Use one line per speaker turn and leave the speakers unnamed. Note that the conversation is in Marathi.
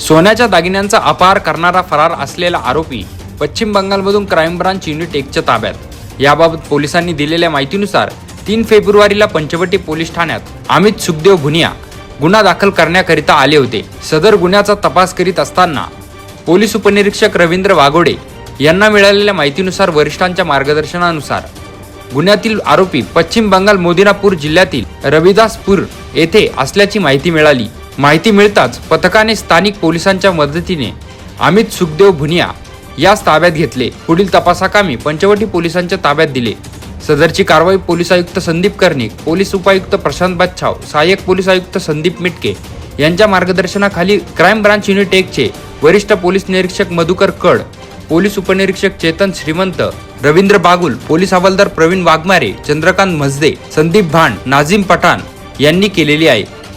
सोन्याच्या दागिन्यांचा अपहार करणारा फरार असलेला आरोपी पश्चिम बंगालमधून क्राईम ब्रांच युनिट एकच्या ताब्यात. याबाबत पोलिसांनी दिलेल्या माहितीनुसार तीन फेब्रुवारीला पंचवटी पोलीस ठाण्यात अमित सुखदेव भुनिया गुन्हा दाखल करण्याकरिता आले होते. सदर गुन्ह्याचा तपास करीत असताना पोलीस उपनिरीक्षक रवींद्र वाघोडे यांना मिळालेल्या माहितीनुसार वरिष्ठांच्या मार्गदर्शनानुसार गुन्ह्यातील आरोपी पश्चिम बंगाल मोदिनापूर जिल्ह्यातील रविदासपूर येथे असल्याची माहिती मिळाली. माहिती मिळताच पथकाने स्थानिक पोलिसांच्या मदतीने अमित सुखदेव भुनिया यास ताब्यात घेतले. पुढील तपासाकामी पंचवटी पोलिसांच्या ताब्यात दिले. सदरची कारवाई पोलीस आयुक्त संदीप कर्णिक पोलीस उपायुक्त प्रशांत बच्छाव सहाय्यक पोलीस आयुक्त संदीप मिटके यांच्या मार्गदर्शनाखाली क्राईम ब्रांच युनिट एकचे वरिष्ठ पोलीस निरीक्षक मधुकर कड पोलीस उपनिरीक्षक चेतन श्रीमंत रवींद्र बागुल पोलीस हवालदार प्रवीण वाघमारे चंद्रकांत मजदे संदीप भांड नाझीम पठाण यांनी केलेली आहे.